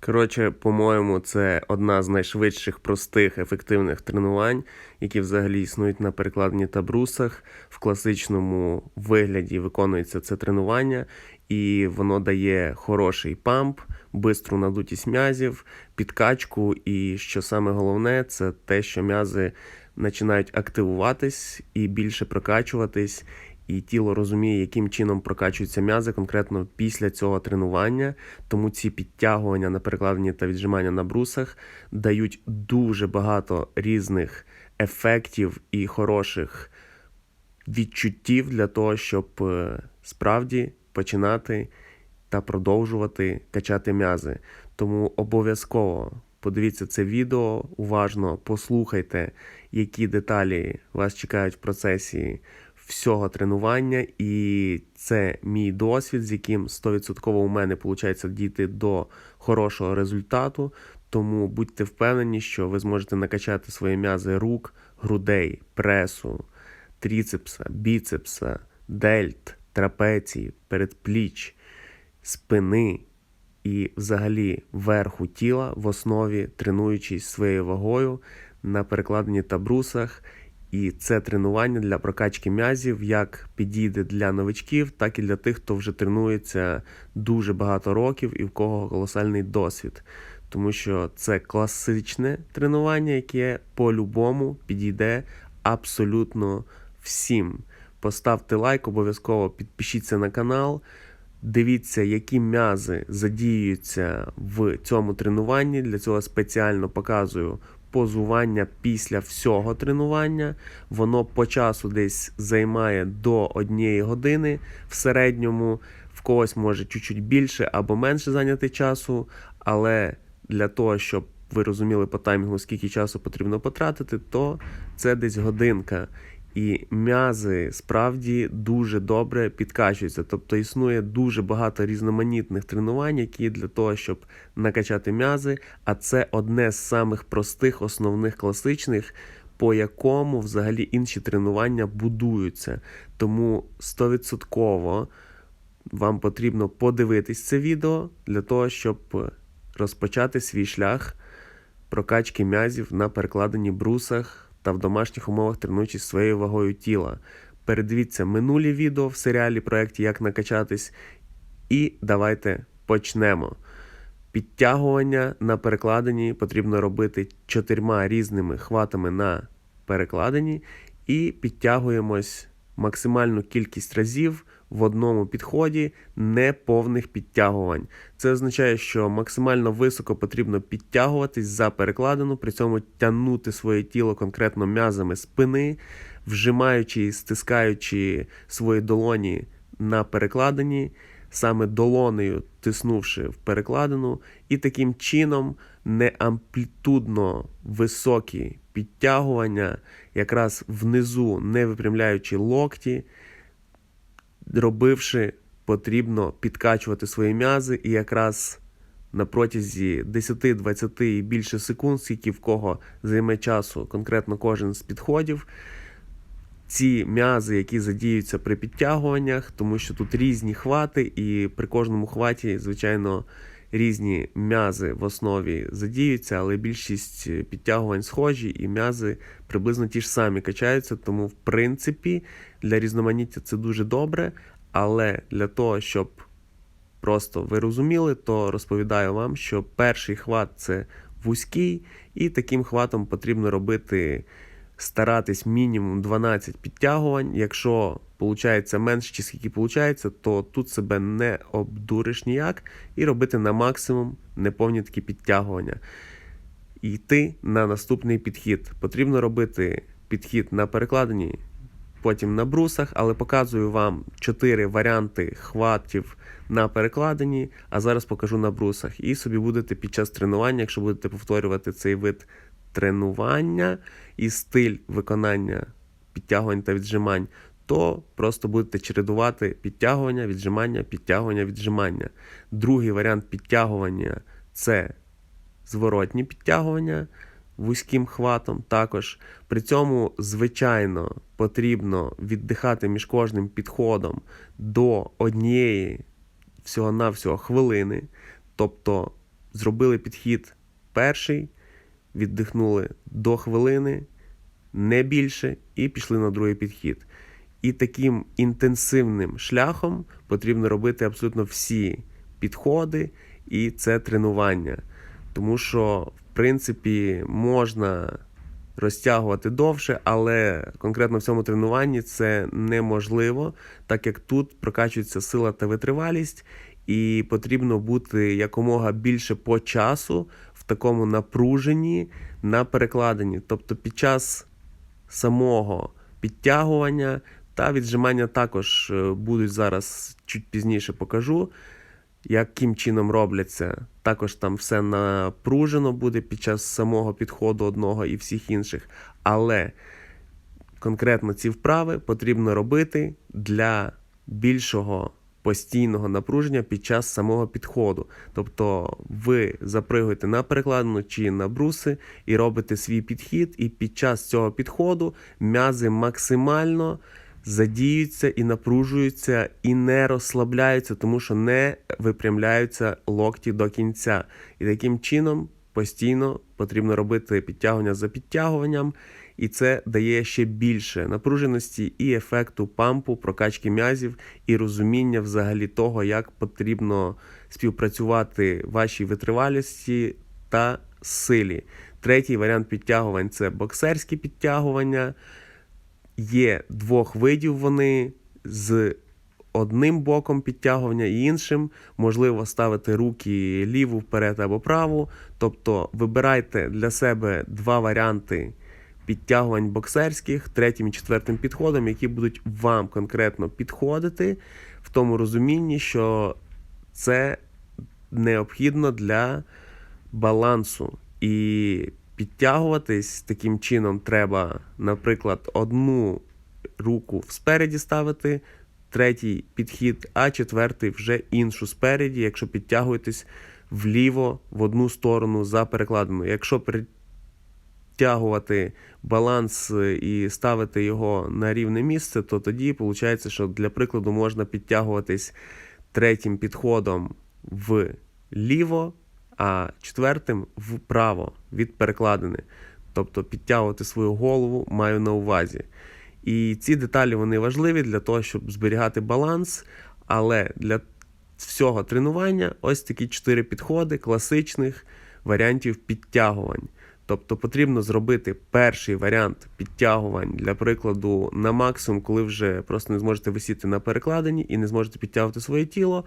Коротше, по-моєму, це одна з найшвидших, простих, ефективних тренувань, які взагалі існують на перекладенні та брусах. В класичному вигляді виконується це тренування, і воно дає хороший памп, бистру надутість м'язів, підкачку. І що саме головне, це те, що м'язи починають активуватись і більше прокачуватись. І тіло розуміє, яким чином прокачуються м'язи конкретно після цього тренування. Тому ці підтягування на перекладенні та віджимання на брусах дають дуже багато різних ефектів і хороших відчуттів для того, щоб е, справді починати та продовжувати качати м'язи. Тому обов'язково подивіться це відео уважно, послухайте, які деталі вас чекають в процесі всього тренування, і це мій досвід, з яким 100% у мене виходить дійти до хорошого результату. Тому будьте впевнені, що ви зможете накачати свої м'язи рук, грудей, пресу, тріцепса, біцепса, дельт, трапеції, передпліч, спини і взагалі верху тіла в основі тренуючись своєю вагою на перекладенні та брусах. І це тренування для прокачки м'язів як підійде для новичків, так і для тих, хто вже тренується дуже багато років і в кого колосальний досвід. Тому що це класичне тренування, яке по-любому підійде абсолютно всім. Поставте лайк, обов'язково підпишіться на канал. Дивіться, які м'язи задіюються в цьому тренуванні. Для цього спеціально показую позування після всього тренування. Воно по часу десь займає до однієї години в середньому. В когось може чуть-чуть більше або менше зайняти часу, але для того, щоб ви розуміли по таймінгу, скільки часу потрібно потратити, то це десь годинка. І м'язи справді дуже добре підкачуються. Тобто існує дуже багато різноманітних тренувань, які для того, щоб накачати м'язи. А це одне з самих простих, основних класичних, по якому взагалі інші тренування будуються. Тому 100% вам потрібно подивитись це відео для того, щоб розпочати свій шлях прокачки м'язів на перекладенні брусах та в домашніх умовах тренуючись своєю вагою тіла. Передивіться минулі відео в серіалі проєкті Як накачатись. І давайте почнемо. Підтягування на перекладенні потрібно робити чотирма різними хватами на перекладенні, і підтягуємось максимальну кількість разів в одному підході неповних підтягувань. Це означає, що максимально високо потрібно підтягуватись за перекладину, при цьому тягнути своє тіло конкретно м'язами спини, вжимаючи і стискаючи свої долоні на перекладині, саме долонею тиснувши в перекладину, і таким чином не амплітудно високі підтягування, якраз внизу не випрямляючи локті робивши, потрібно підкачувати свої м'язи і якраз на протязі 10-20 і більше секунд, скільки в кого займе часу, конкретно кожен з підходів. Ці м'язи, які задіються при підтягуваннях, тому що тут різні хвати, і при кожному хваті, звичайно, різні м'язи в основі задіються, але більшість підтягувань схожі, і м'язи приблизно ті ж самі качаються. Тому, в принципі, для різноманіття це дуже добре. Але для того, щоб просто ви розуміли, то розповідаю вам, що перший хват це вузький, і таким хватом потрібно робити. Старатись мінімум 12 підтягувань. Якщо виходить менше, чи скільки виходить, то тут себе не обдуриш ніяк і робити на максимум неповні такі підтягування. І йти на наступний підхід. Потрібно робити підхід на перекладенні, потім на брусах, але показую вам 4 варіанти хватів на перекладенні, а зараз покажу на брусах. І собі будете під час тренування, якщо будете повторювати цей вид тренування і стиль виконання підтягувань та віджимань, то просто будете чередувати підтягування, віджимання, підтягування, віджимання. Другий варіант підтягування це зворотні підтягування вузьким хватом. Також при цьому, звичайно, потрібно віддихати між кожним підходом до однієї всього-навсього хвилини. Тобто зробили підхід перший, віддихнули до хвилини, не більше, і пішли на другий підхід. І таким інтенсивним шляхом потрібно робити абсолютно всі підходи, і це тренування. Тому що, в принципі, можна розтягувати довше, але конкретно в цьому тренуванні це неможливо, так як тут прокачується сила та витривалість, і потрібно бути якомога більше по часу в такому напруженні на перекладенні. Тобто під час самого підтягування та віджимання також е, будуть зараз чуть пізніше покажу, яким чином робляться. Також там все напружено буде під час самого підходу одного і всіх інших. Але конкретно ці вправи потрібно робити для більшого постійного напруження під час самого підходу. Тобто ви запригуєте на перекладину чи на бруси і робите свій підхід, і під час цього підходу м'язи максимально задіються і напружуються, і не розслабляються, тому що не випрямляються локті до кінця. І таким чином постійно потрібно робити підтягування за підтягуванням, і це дає ще більше напруженості і ефекту пампу, прокачки м'язів і розуміння взагалі того, як потрібно співпрацювати вашій витривалості та силі. Третій варіант підтягувань це боксерські підтягування. Є двох видів вони з одним боком підтягування і іншим. Можливо ставити руки ліву вперед або праву. Тобто вибирайте для себе два варіанти підтягувань боксерських, третім і четвертим підходом, які будуть вам конкретно підходити, в тому розумінні, що це необхідно для балансу. І підтягуватись таким чином треба, наприклад, одну руку спереді ставити, третій підхід, а четвертий вже іншу спереді, якщо підтягуєтесь вліво в одну сторону за перекладину. Якщо перетягувати баланс і ставити його на рівне місце, то тоді виходить, що для прикладу можна підтягуватись третім підходом вліво, а четвертим вправо від перекладини. Тобто підтягувати свою голову маю на увазі. І ці деталі вони важливі для того, щоб зберігати баланс. Але для всього тренування ось такі чотири підходи класичних варіантів підтягувань. Тобто потрібно зробити перший варіант підтягувань для прикладу на максимум, коли вже просто не зможете висіти на перекладині і не зможете підтягувати своє тіло.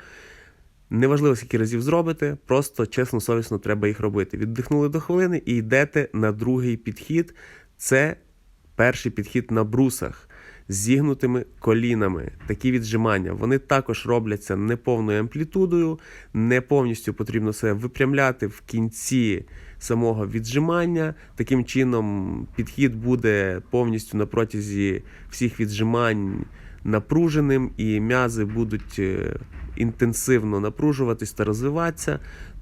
Неважливо, скільки разів зробите, просто чесно, совісно треба їх робити. Віддихнули до хвилини і йдете на другий підхід. Це перший підхід на брусах з зігнутими колінами. Такі віджимання. Вони також робляться неповною амплітудою, не повністю потрібно себе випрямляти в кінці самого віджимання. Таким чином, підхід буде повністю на протязі всіх віджимань напруженим, і м'язи будуть е, інтенсивно напружуватись та розвиватися.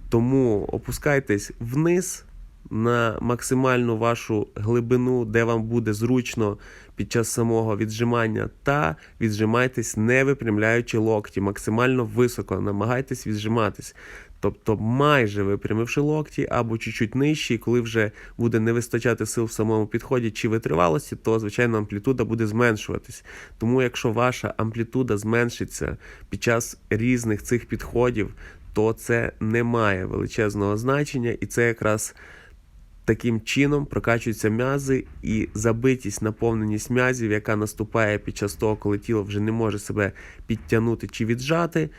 Тому опускайтесь вниз на максимальну вашу глибину, де вам буде зручно під час самого віджимання, та віджимайтесь, не випрямляючи локті, максимально високо, намагайтесь віджиматись. Тобто майже випрямивши локті або чуть-чуть нижчі, і коли вже буде не вистачати сил в самому підході чи витривалості, то звичайно амплітуда буде зменшуватись. Тому якщо ваша амплітуда зменшиться під час різних цих підходів, то це не має величезного значення, і це якраз таким чином прокачуються м'язи і забитість, наповненість м'язів, яка наступає під час того, коли тіло вже не може себе підтягнути чи віджати,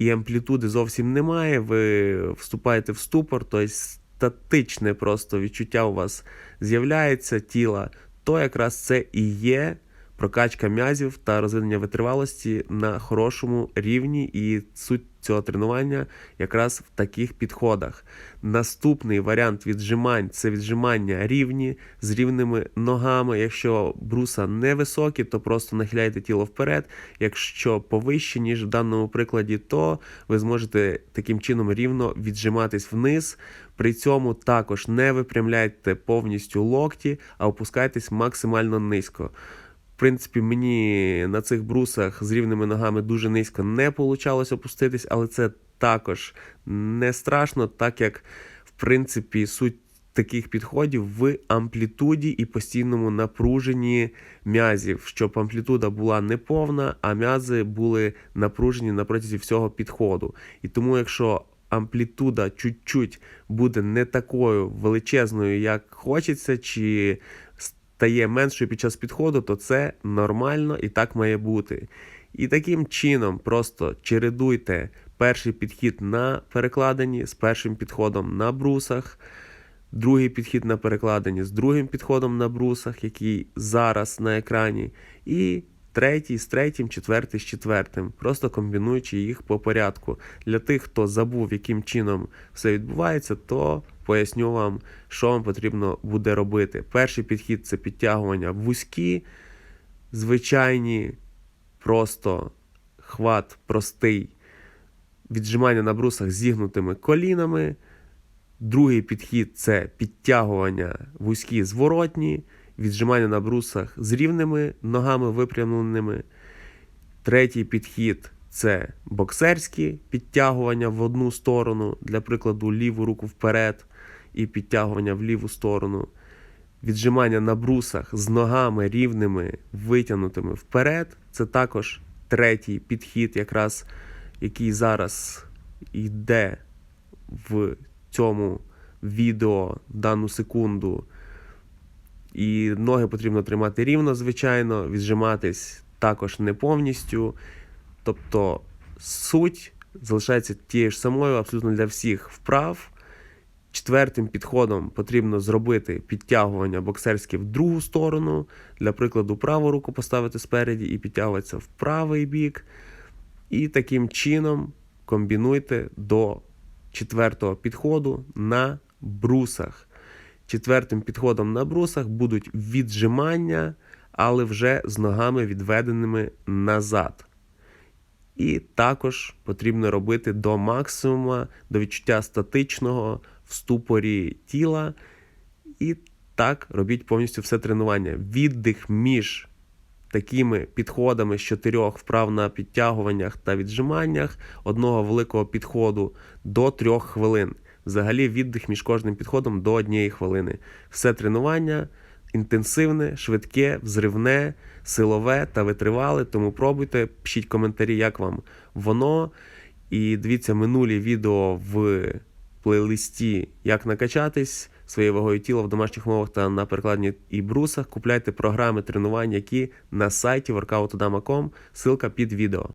і амплітуди зовсім немає. Ви вступаєте в ступор, тобто статичне просто відчуття у вас з'являється тіла, то якраз це і є прокачка м'язів та розвинення витривалості на хорошому рівні, і суть цього тренування якраз в таких підходах. Наступний варіант віджимань це віджимання рівні з рівними ногами. Якщо бруса невисокі, то просто нахиляйте тіло вперед. Якщо повище, ніж в даному прикладі, то ви зможете таким чином рівно віджиматись вниз. При цьому також не випрямляйте повністю локті, а опускайтесь максимально низько. Принципі, мені на цих брусах з рівними ногами дуже низько не вийшло опуститись, але це також не страшно, так як в принципі суть таких підходів в амплітуді і постійному напруженні м'язів, щоб амплітуда була неповна, а м'язи були напружені на протязі всього підходу. І тому, якщо амплітуда чуть-чуть буде не такою величезною, як хочеться, чи стає меншою під час підходу, то це нормально і так має бути. І таким чином просто чередуйте перший підхід на перекладенні з першим підходом на брусах, другий підхід на перекладенні з другим підходом на брусах, який зараз на екрані, і третій з третім, четвертий з четвертим, просто комбінуючи їх по порядку. Для тих, хто забув, яким чином все відбувається, то поясню вам, що вам потрібно буде робити. Перший підхід це підтягування вузькі, звичайні, просто хват простий, віджимання на брусах зігнутими колінами. Другий підхід це підтягування вузькі зворотні, віджимання на брусах з рівними ногами випрямленими. Третій підхід це боксерські підтягування в одну сторону, для прикладу, ліву руку вперед і підтягування в ліву сторону. Віджимання на брусах з ногами рівними, витягнутими вперед. Це також третій підхід, якраз який зараз йде в цьому відео в дану секунду. І ноги потрібно тримати рівно, звичайно, віджиматись також не повністю. Тобто суть залишається тією ж самою абсолютно для всіх вправ. Четвертим підходом потрібно зробити підтягування боксерське в другу сторону. Для прикладу, праву руку поставити спереді і підтягуватися в правий бік. І таким чином комбінуйте до четвертого підходу на брусах. Четвертим підходом на брусах будуть віджимання, але вже з ногами відведеними назад. І також потрібно робити до максимума, до відчуття статичного в ступорі тіла. І так робіть повністю все тренування. Віддих між такими підходами з чотирьох вправ на підтягуваннях та віджиманнях одного великого підходу до трьох хвилин. Взагалі віддих між кожним підходом до однієї хвилини. Все тренування інтенсивне, швидке, взривне, силове та витривале. Тому пробуйте, пишіть коментарі, як вам воно. І дивіться минулі відео в плейлисті Як накачатись своєю вагою тіла в домашніх умовах та на перекладні і брусах. Купляйте програми тренувань, які на сайті workout.com, ссылка під відео.